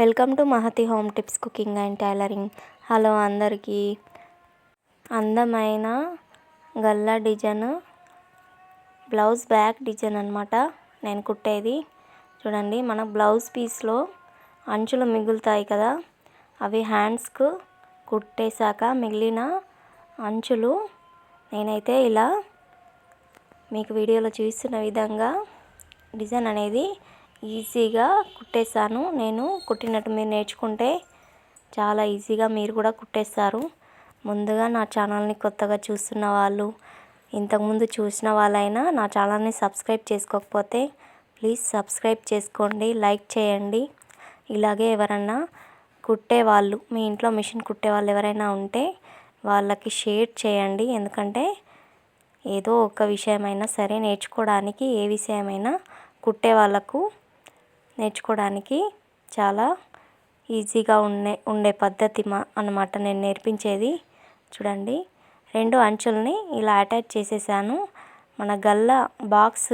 Welcome to Mahathi home tips cooking and tailoring. Hello అందరికీ. అందమైన గల్లా డిజైన్ బ్లౌజ్ బ్యాక్ డిజైన్ అనమాట నేను కుట్టేది. చూడండి మన బ్లౌజ్ పీస్లో అంచులు మిగులుతాయి కదా. అవి హ్యాండ్స్కు కుట్టేశాక మిగిలిన అంచులు నేనైతే ఇలా మీకు వీడియోలో చూస్తున్న విధంగా డిజైన్ అనేది ఈజీగా కుట్టేశాను. నేను కుట్టినట్టు మీరు నేర్చుకుంటే చాలా ఈజీగా మీరు కూడా కుట్టేస్తారు. ముందుగా నా ఛానల్ని కొత్తగా చూస్తున్న వాళ్ళు ఇంతకుముందు చూసిన వాళ్ళైనా నా ఛానల్ని సబ్స్క్రైబ్ చేసుకోకపోతే ప్లీజ్ సబ్స్క్రైబ్ చేసుకోండి లైక్ చేయండి. ఇలాగే ఎవరన్నా కుట్టే వాళ్ళు మీ ఇంట్లో మిషన్ కుట్టే వాళ్ళు ఎవరైనా ఉంటే వాళ్ళకి షేర్ చేయండి. ఎందుకంటే ఏదో ఒక విషయమైనా సరే నేర్చుకోవడానికి ఏ విషయమైనా కుట్టే వాళ్ళకు నేర్చుకోవడానికి చాలా ఈజీగా ఉండే ఉండే పద్ధతి మా అన్నమాట నేను నేర్పించేది. చూడండి రెండు అంచుల్ని ఇలా అటాచ్ చేసేసాను. మన గల్ల బాక్స్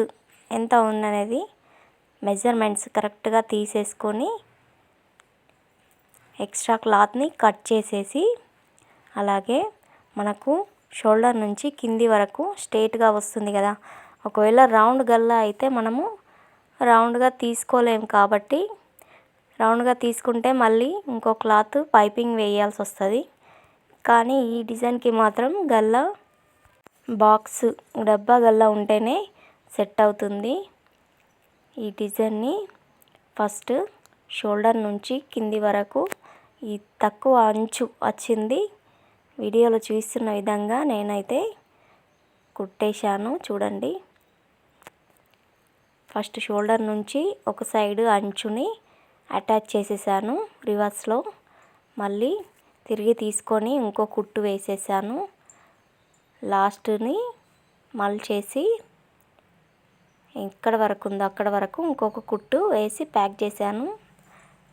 ఎంత ఉందనేది మెజర్మెంట్స్ కరెక్ట్గా తీసేసుకొని ఎక్స్ట్రా క్లాత్ని కట్ చేసేసి అలాగే మనకు షోల్డర్ నుంచి కింది వరకు స్ట్రేట్గా వస్తుంది కదా. ఒకవేళ రౌండ్ గల్లా అయితే మనము రౌండ్గా తీసుకోలేము కాబట్టి రౌండ్గా తీసుకుంటే మళ్ళీ ఇంకో క్లాత్ పైపింగ్ వేయాల్సి వస్తుంది. కానీ ఈ డిజైన్కి మాత్రం గల్లా బాక్స్ డబ్బా గల్లా ఉంటేనే సెట్ అవుతుంది. ఈ డిజైన్ని ఫస్ట్ షోల్డర్ నుంచి కింది వరకు ఈ తక్కువ అంచు వచ్చింది. వీడియోలో చూస్తున్న విధంగా నేనైతే కుట్టేశాను. చూడండి. ఫస్ట్ షోల్డర్ నుంచి ఒక సైడ్ అంచుని అటాచ్ చేసేసాను రివర్స్లో. మళ్ళీ తిరిగి తీసుకొని ఇంకో కుట్టు వేసేసాను. లాస్ట్ని మల్చేసి ఎక్కడ వరకు ఉందో అక్కడ వరకు ఇంకొక కుట్టు వేసి ప్యాక్ చేశాను.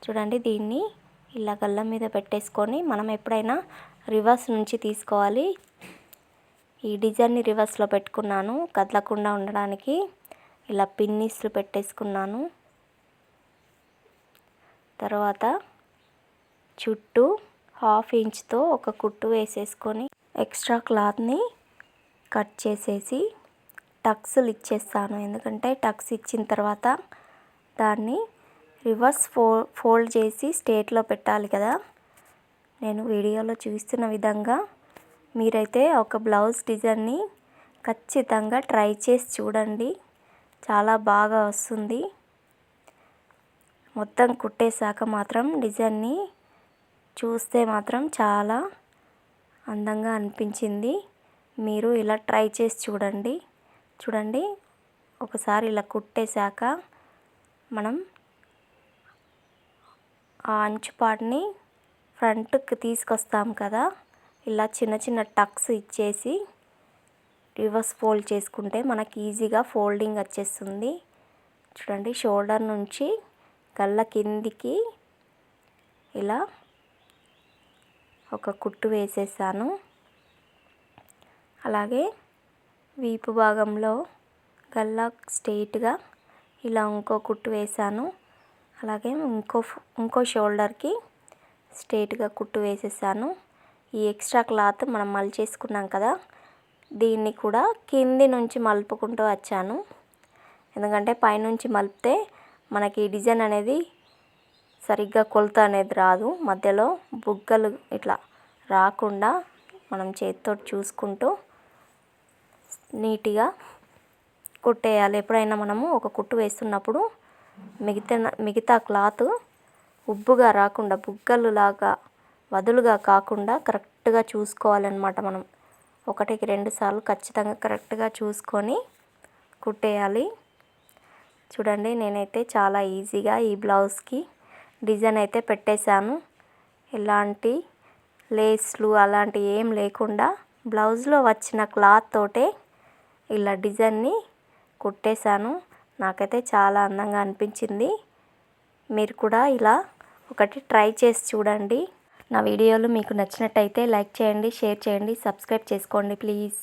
చూడండి దీన్ని ఇలా గల్ల మీద పెట్టేసుకొని మనం ఎప్పుడైనా రివర్స్ నుంచి తీసుకోవాలి. ఈ డిజైన్ని రివర్స్లో పెట్టుకున్నాను. కదలకుండా ఉండడానికి ఇలా పిన్నీస్లు పెట్టేసుకున్నాను. తర్వాత చుట్టూ హాఫ్ ఇంచ్తో ఒక కుట్టు వేసేసుకొని ఎక్స్ట్రా క్లాత్ని కట్ చేసేసి టక్స్లు ఇచ్చేస్తాను. ఎందుకంటే టక్స్ ఇచ్చిన తర్వాత దాన్ని రివర్స్ ఫో ఫోల్డ్ చేసి స్టేట్లో పెట్టాలి కదా. నేను వీడియోలో చూస్తున్న విధంగా మీరైతే ఒక బ్లౌజ్ డిజైన్ని ఖచ్చితంగా ట్రై చేసి చూడండి. చాలా బాగా వస్తుంది. మొత్తం కుట్టేశాక మాత్రం డిజైన్ని చూస్తే మాత్రం చాలా అందంగా అనిపించింది. మీరు ఇలా ట్రై చేసి చూడండి. చూడండి ఒకసారి ఇలా కుట్టేశాక మనం ఆ అంచు ఫ్రంట్కి తీసుకొస్తాం కదా. ఇలా చిన్న చిన్న టక్స్ ఇచ్చేసి రివర్స్ ఫోల్డ్ చేసుకుంటే మనకి ఈజీగా ఫోల్డింగ్ వచ్చేస్తుంది. చూడండి షోల్డర్ నుంచి కళ్ళ కిందికి ఇలా ఒక కుట్టు వేసేసాను. అలాగే వీపు భాగంలో గల్లా స్ట్రెయిట్గా ఇలా ఇంకో కుట్టు వేసాను. అలాగే ఇంకో ఇంకో షోల్డర్కి స్ట్రెయిట్గా కుట్టు వేసేసాను. ఈ ఎక్స్ట్రా క్లాత్ మనం మలిచేసుకున్నాం కదా దీన్ని కూడా కింది నుంచి మలుపుకుంటూ వచ్చాను. ఎందుకంటే పైనుంచి మలిపితే మనకి డిజైన్ అనేది సరిగ్గా కొలత అనేది రాదు. మధ్యలో బుగ్గలు ఇట్లా రాకుండా మనం చేతితో చూసుకుంటూ నీట్గా కుట్టేయాలి. ఎప్పుడైనా మనము ఒక కుట్టు వేస్తున్నప్పుడు మిగతా మిగతా క్లాత్ ఉబ్బుగా రాకుండా బుగ్గలు లాగా వదులుగా కాకుండా కరెక్ట్గా చూసుకోవాలన్నమాట మనం. ఒకటికి రెండు సార్లు ఖచ్చితంగా కరెక్ట్గా చూసుకొని కుట్టేయాలి. చూడండి నేనైతే చాలా ఈజీగా ఈ బ్లౌజ్కి డిజైన్ అయితే పెట్టేశాను. ఎలాంటి లేస్లు అలాంటి ఏం లేకుండా బ్లౌజ్లో వచ్చిన క్లాత్ తోటే ఇలా డిజైన్ని కుట్టేశాను. నాకైతే చాలా అందంగా అనిపించింది. మీరు కూడా ఇలా ఒకటి ట్రై చేసి చూడండి. నా వీడియోలు మీకు నచ్చినట్టయితే లైక్ చేయండి షేర్ చేయండి సబ్స్క్రైబ్ చేసుకోండి ప్లీజ్.